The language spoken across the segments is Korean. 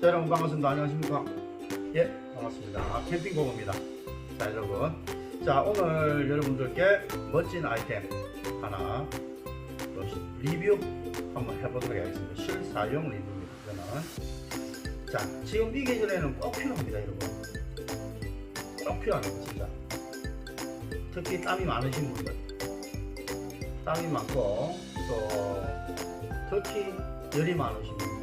자, 여러분 반갑습니다. 안녕하십니까? 예, 반갑습니다. 캠핑고입니다. 자, 여러분. 자, 오늘 여러분들께 멋진 아이템 하나 또 리뷰 한번 해보도록 하겠습니다. 실사용 리뷰입니다. 이거는. 자, 지금 이 계절에는 꼭 필요합니다, 여러분. 꼭 필요합니다, 진짜. 특히 땀이 많으신 분들. 땀이 많고, 또, 특히 열이 많으신 분들.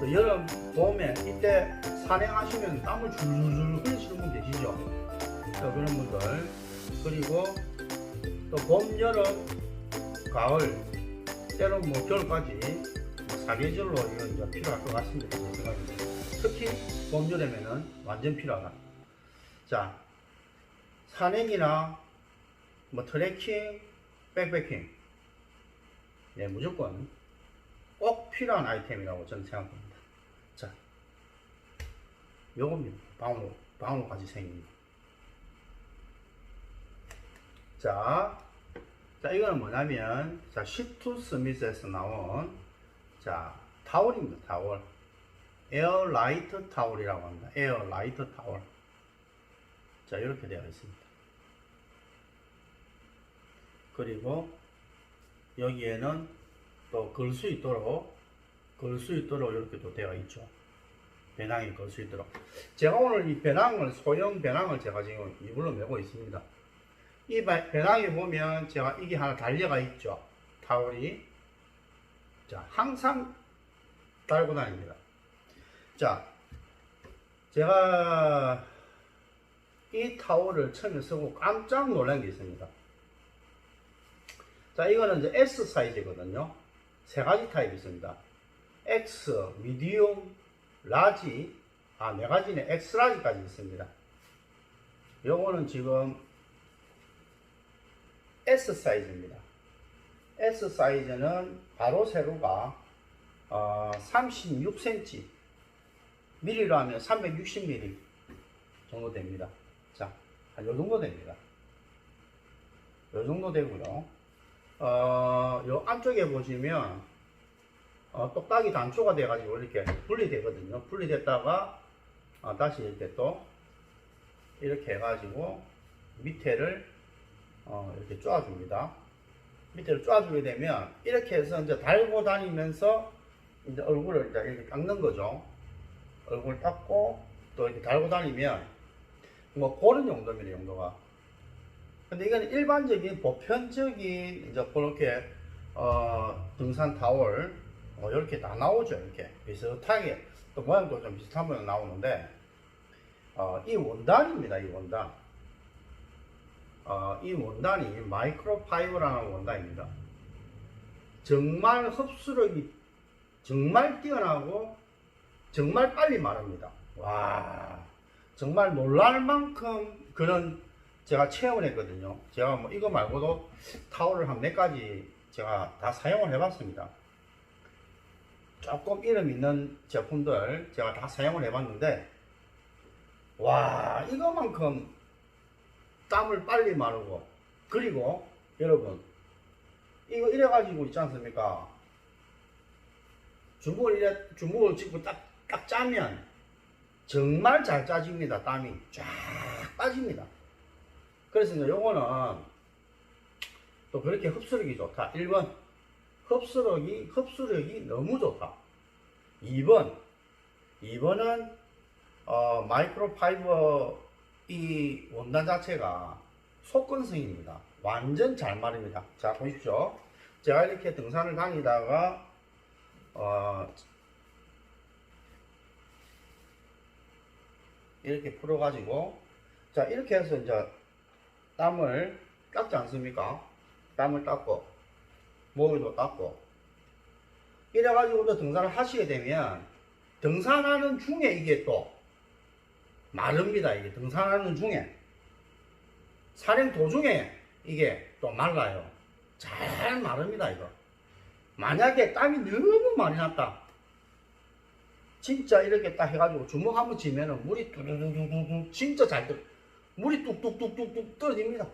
또 여름, 봄에 이때 산행하시면 땀을 줄줄 흘리시는 분 계시죠? 자, 그런 분들. 그리고 또 봄, 여름, 가을, 때로는 뭐 겨울까지 뭐 사계절로 이건 이제 필요할 것 같습니다. 특히 봄, 여름에는 완전 필요하다. 자, 산행이나 뭐 트레킹, 백패킹. 네, 무조건 꼭 필요한 아이템이라고 저는 생각합니다. 자, 요겁니다. 방울, 방울까지 생깁니다. 자, 자, 이거는 뭐냐면, 자, 시투 스미스에서 나온, 자, 타월입니다, 타월. 에어 라이트 타월이라고 합니다. 에어 라이트 타월. 자, 이렇게 되어 있습니다. 그리고 여기에는 또걸수 있도록 걸수 있도록 이렇게 또 되어 있죠. 배낭이 걸수 있도록. 제가 오늘 이 배낭을 소형 배낭을 제가 지금 이불로 메고 있습니다. 이 바- 배낭에 보면 제가 이게 하나 달려가 있죠. 타월이. 자, 항상 달고 다닙니다. 자, 제가 이 타월을 처음에 쓰고 깜짝 놀란 게 있습니다. 자, 이거는 이제 S 사이즈거든요. 세 가지 타입이 있습니다. X, 미디움, 라지, 아, 네 가지는 X 라지까지 있습니다. 요거는 지금 S 사이즈입니다. S 사이즈는 가로 세로가 어, 36cm, 미리로 하면 360mm 정도 됩니다. 자, 한 요 정도 됩니다. 요 정도 되고요. 어, 요 안쪽에 보시면 어, 똑딱이 단초가 돼가지고 이렇게 분리되거든요. 분리됐다가 어, 다시 이렇게 또 이렇게 해가지고 밑에를 어, 이렇게 쪼아줍니다. 밑에를 쪼아주게 되면 이렇게 해서 이제 달고 다니면서 이제 얼굴을 이제 이렇게 깎는 거죠. 얼굴 닦고 또 이렇게 달고 다니면 뭐 그런 용도입니다. 용도가. 근데 이건 일반적인 보편적인 이제 그렇게 어, 등산 타월 어, 이렇게 다 나오죠. 이렇게 비슷하게 또 모양도 좀 모양 나오는데 어, 이 원단입니다. 이 원단. 어, 이 원단이 마이크로파이버라는 원단입니다. 정말 흡수력이 정말 뛰어나고 정말 빨리 마릅니다. 와, 정말 놀랄 만큼 그런 제가 체험을 했거든요. 제가 뭐 이거 말고도 타월을 한 몇 가지 제가 다 사용을 해봤습니다. 조금 이름 있는 제품들 제가 다 사용을 해봤는데, 와, 이거만큼 땀을 빨리 마르고, 그리고 여러분, 이거 이래 가지고 있지 않습니까? 주먹을 이래, 주먹을 짚고 딱, 딱 짜면 정말 잘 짜집니다. 땀이 쫙 빠집니다. 그래서 이제 요거는 또 그렇게 흡수력이 좋다. 1번 흡수력이 흡수력이 너무 좋다. 2번 2번은 어, 마이크로 파이버 이 원단 자체가 속건성입니다. 완전 잘 마릅니다. 자 보십시오. 제가 이렇게 등산을 다니다가 어, 이렇게 풀어가지고 자 이렇게 해서 이제 땀을 닦지 않습니까? 땀을 닦고 목을도 닦고 이래가지고 또 등산을 하시게 되면 등산하는 중에 이게 또 마릅니다. 이게 등산하는 중에 산행 도중에 이게 또 말라요. 잘 마릅니다. 이거 만약에 땀이 너무 많이 났다. 진짜 이렇게 딱 해가지고 주먹 한번 쥐면은 물이 뚜두두두두 진짜 잘 떨, 물이 뚝뚝뚝뚝뚝 떨어집니다.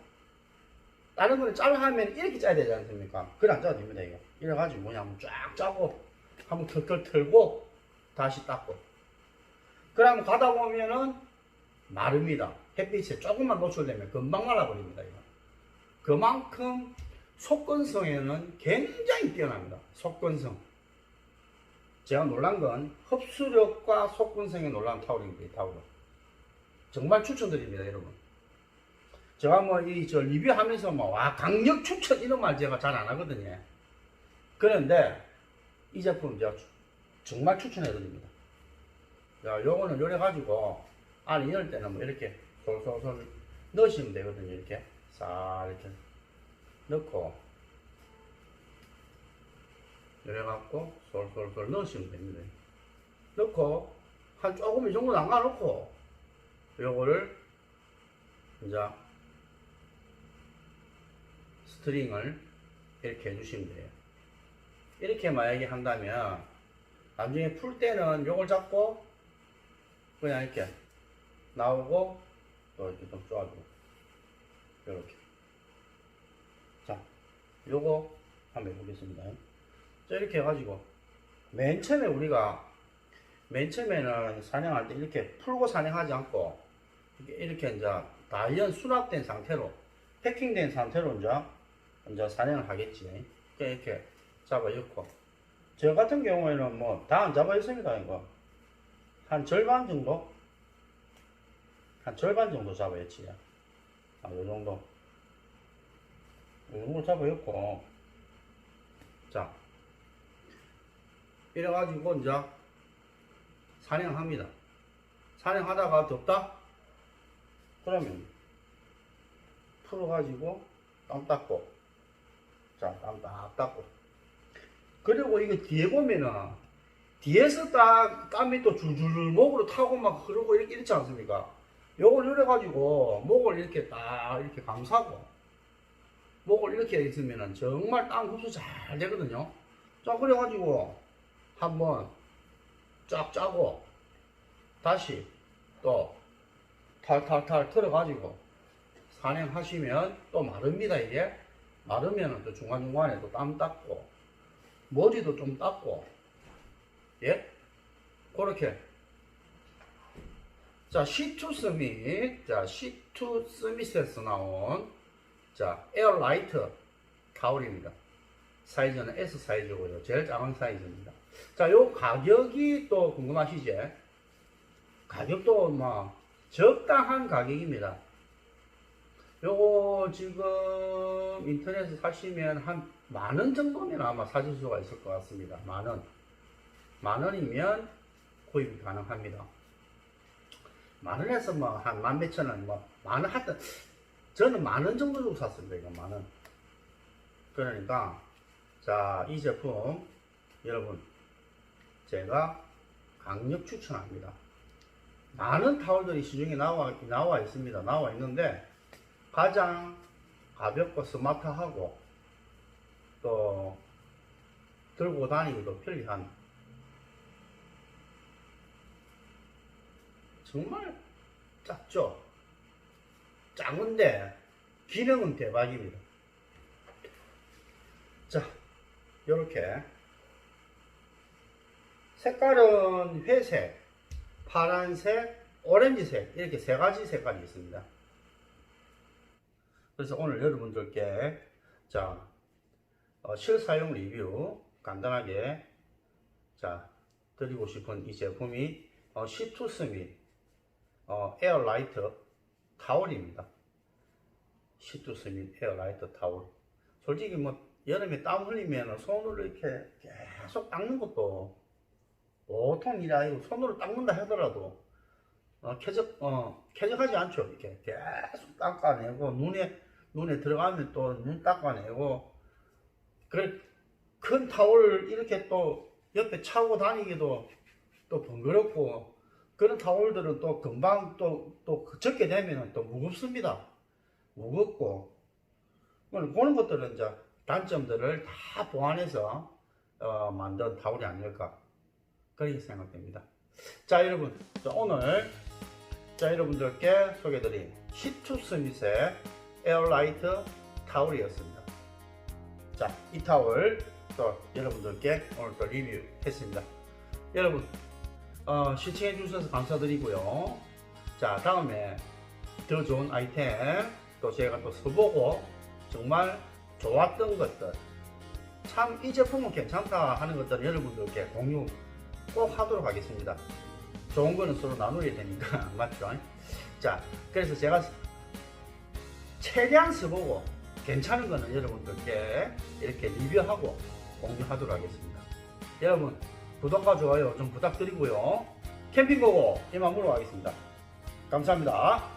다른 거는 짜려 하면 이렇게 짜야 되지 않습니까? 그래 안 짜도 됩니다, 이거. 이래가지고 뭐냐면 쫙 짜고, 한번 털털 털고, 다시 닦고. 그럼 가다 보면은 마릅니다. 햇빛에 조금만 노출되면 금방 말라버립니다. 이거. 그만큼 속건성에는 굉장히 뛰어납니다. 속건성. 제가 놀란 건 흡수력과 속건성에 놀란 타올입니다. 이 타올은. 정말 추천드립니다, 여러분. 제가 뭐 이 저 리뷰하면서 뭐 와 강력 추천 이런 말 제가 잘 안 하거든요. 그런데 이 제품 제가 추- 정말 추천해 드립니다. 자, 요거는 요래 가지고 안에 이럴 때는 뭐 이렇게 솔솔솔 넣으시면 되거든요. 이렇게 싹 이렇게 넣고 이래 갖고 솔솔솔 넣으시면 됩니다. 넣고 한 조금 이 정도 담가 놓고 요거를 이제 스트링을 이렇게 해주시면 돼요. 이렇게 만약에 한다면 나중에 풀 때는 요걸 잡고 그냥 이렇게 나오고 또 이렇게 좀 쪼아주고. 이렇게. 자 요거 한번 해보겠습니다. 자 이렇게 해가지고 맨 처음에 우리가 맨 처음에는 사냥할 때 이렇게 풀고 사냥하지 않고 이렇게, 이렇게 이제 다이언 수납된 상태로 패킹된 상태로 이제 이제 사냥을 하겠지. 이렇게 잡아 엮고. 저 같은 경우에는 뭐 다 안 잡아 있습니다 이거. 한 절반 정도? 한 절반 정도 잡아야지. 아, 요 정도. 요 정도 잡아였고. 자. 이래가지고 이제 사냥합니다. 사냥하다가 덥다? 그러면 풀어가지고 땀 닦고 자땀 딱 닦고 그리고 이거 뒤에 보면은 뒤에서 딱 땀이 또 줄줄 목으로 타고 막 흐르고 이렇게 이렇지 않습니까? 요걸 이래가지고 목을 이렇게 딱 이렇게 감싸고 목을 이렇게 있으면은 정말 땀 흡수 잘 되거든요. 자 그래가지고 한번 쫙 짜고 다시 또 탈탈탈 털어가지고 산행하시면 또 마릅니다 이게 마르면은 또 중간중간에 또 땀 닦고 머리도 좀 닦고 예? 그렇게. 자 C2 스밋 자 C2 스밋에서 나온 자 에어라이트 타올입니다. 사이즈는 S 사이즈고요. 제일 작은 사이즈입니다. 자 요 가격이 또 궁금하시죠 가격도 뭐 적당한 가격입니다 요거 지금 인터넷에 사시면 한 만 원 정도면 아마 사실 수가 있을 것 같습니다 만 원 만 원이면 구입이 가능합니다. 만 원에서 뭐 한 만 몇천 원, 뭐 만 원 하여튼 저는 만 원 정도 주고 샀습니다. 이거 만 원. 그러니까 자 이 제품 여러분 제가 강력 추천합니다. 많은 타월들이 시중에 나와 나와 있습니다. 나와 있는데 가장 가볍고 스마트하고 또 들고 다니기도 편리한 정말 작죠? 작은데 기능은 대박입니다. 자, 이렇게 색깔은 회색, 파란색, 오렌지색 이렇게 세 가지 색깔이 있습니다. 그래서 오늘 여러분들께 자 어, 실사용 리뷰 간단하게 자 드리고 싶은 이 제품이 어, C2 스밋 어, 에어라이트 타올입니다. C2 스밋 에어라이트 타올. 솔직히 뭐 여름에 땀 흘리면 손으로 이렇게 계속 닦는 것도 보통 일이 아니고 손으로 닦는다 하더라도 어, 쾌적 어, 쾌적하지 않죠. 이렇게 계속 닦아내고 눈에 눈에 들어가면 또 눈 닦아내고 그래 큰 타올 이렇게 또 옆에 차고 다니기도 또 번거롭고 그런 타올들은 또 금방 또, 또 적게 되면 또 무겁습니다. 무겁고, 오늘 그런 것들은 이제 단점들을 다 보완해서 어, 만든 타올이 아닐까. 그렇게 생각됩니다. 자, 여러분. 자, 오늘 자, 여러분들께 소개드린 C2 스밋의 에어라이트 타올이었습니다. 자, 이 타올 또 여러분들께 오늘 또 리뷰했습니다. 여러분, 어, 시청해 주셔서 감사드리고요. 자, 다음에 더 좋은 아이템 또 제가 또 써보고 정말 좋았던 것들 참 이 제품은 괜찮다 하는 것들을 여러분들께 공유 꼭 하도록 하겠습니다. 좋은 거는 서로 나눠야 되니까 맞죠? 자, 그래서 제가 최대한 써보고 괜찮은 거는 여러분들께 이렇게 리뷰하고 공유하도록 하겠습니다. 여러분 구독과 좋아요 좀 부탁드리고요. 캠핑 보고 이만 물어가겠습니다. 감사합니다.